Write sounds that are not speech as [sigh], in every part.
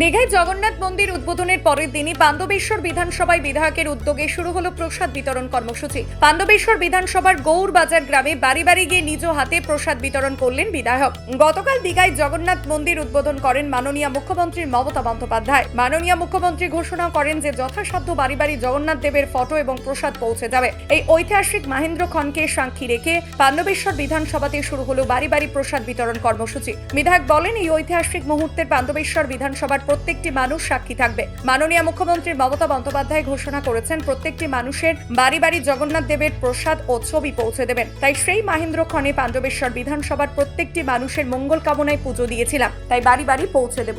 দীঘায় জগন্নাথ মন্দির উদ্বোধনের পরের দিনই পাণ্ডবেশ্বর বিধানসভায় বিধায়কের উদ্যোগে শুরু হলো প্রসাদ বিতরণ কর্মসূচি। পাণ্ডবেশ্বর বিধানসভার গৌরবাজার গ্রামে বাড়ি বাড়ি গিয়ে নিজ হাতে প্রসাদ বিতরণ করলেন বিধায়ক। গতকাল দীঘায় জগন্নাথ মন্দির উদ্বোধন করেন মাননীয় মুখ্যমন্ত্রী মমতা বন্দ্যোপাধ্যায়। মাননীয় মুখ্যমন্ত্রী ঘোষণা করেন যে যথাসাধ্য বাড়ি বাড়ি জগন্নাথ দেবের ফটো এবং প্রসাদ পৌঁছে যাবে। এই ঐতিহাসিক মাহেন্দ্র খনকে সাক্ষী রেখে পাণ্ডবেশ্বর বিধানসভাতে শুরু হলো বাড়ি বাড়ি প্রসাদ বিতরণ কর্মসূচি। বিধায়ক বলেন, এই ঐতিহাসিক মুহূর্তের পাণ্ডবেশ্বর বিধানসভার প্রত্যেকটি মানুষ সাক্ষী থাকবে। মাননীয় মুখ্যমন্ত্রী মমতা বন্দ্যোপাধ্যায় ঘোষণা করেছেন, প্রত্যেকটি মানুষের বাড়ি বাড়ি জগন্নাথ দেবের প্রসাদ ও ছবি পৌঁছে দেবেন। তাই সেই মহেন্দ্র খনে পাণ্ডবেশ্বর বিধানসভার প্রত্যেকটি মানুষের মঙ্গল কামনায় পুজো দিয়েছিলাম। তাই বাড়ি বাড়ি পৌঁছে দেব।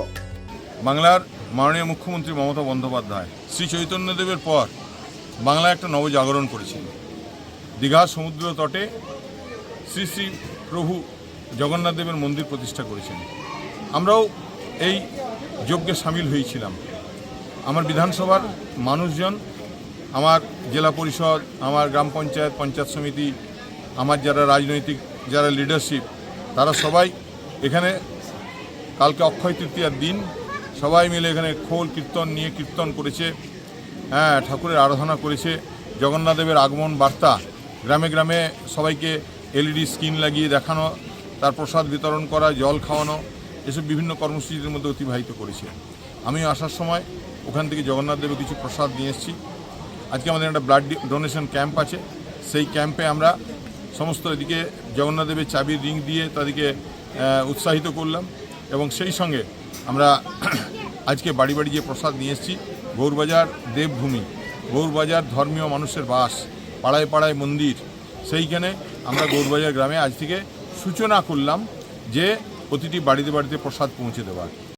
বাংলার মাননীয় মুখ্যমন্ত্রী মমতা বন্দ্যোপাধ্যায় শ্রী চৈতন্যদেবের পর বাংলা একটা নবজাগরণ করেছিল দীঘা সমুদ্র তটে শ্রী শ্রী প্রভু জগন্নাথ দেবের মন্দির প্রতিষ্ঠা করেছেন। আমরাও এই যজ্ঞে সামিল হয়েছিলাম। আমার বিধানসভার মানুষজন, আমার জেলা পরিষদ, আমার গ্রাম পঞ্চায়েত পঞ্চায়েত সমিতি, আমার যারা রাজনৈতিক যারা লিডারশিপ তারা সবাই এখানে কালকে অক্ষয় তৃতীয়ার দিন সবাই মিলে এখানে খোল কীর্তন নিয়ে কীর্তন করেছে। হ্যাঁ ঠাকুরের আরাধনা করেছে। জগন্নাথদেবের আগমন বার্তা, গ্রামে গ্রামে সবাইকে এলইডি স্ক্রিন লাগিয়ে দেখানো, তার প্রসাদ বিতরণ করা, জল খাওয়ানো এসব বিভিন্ন কর্মসূচির মধ্যে অতিবাহিত করেছে। আমি আসার সময় ওখান থেকে জগন্নাথ দেবের কিছু প্রসাদ নিয়ে এসেছি। আজকে আমাদের একটা ব্লাড ডোনেশন ক্যাম্প আছে। সেই ক্যাম্পে আমরা সমস্ত এদিকে জগন্নাথ দেবের চাবির রিং দিয়ে তাদেরকে উৎসাহিত করলাম এবং সেই সঙ্গে আমরা [clears throat] আজকে বাড়ি বাড়ি যে প্রসাদ নিয়ে এসেছি। গৌরবাজার দেবভূমি, গৌরবাজার ধর্মীয় মানুষের বাস, পাড়ায় পাড়ায় মন্দির। সেইখানে আমরা গৌরবাজার গ্রামে আজ থেকে সূচনা করলাম যে প্রতিটি বাড়িতে বাড়িতে প্রসাদ পৌঁছে দেওয়ার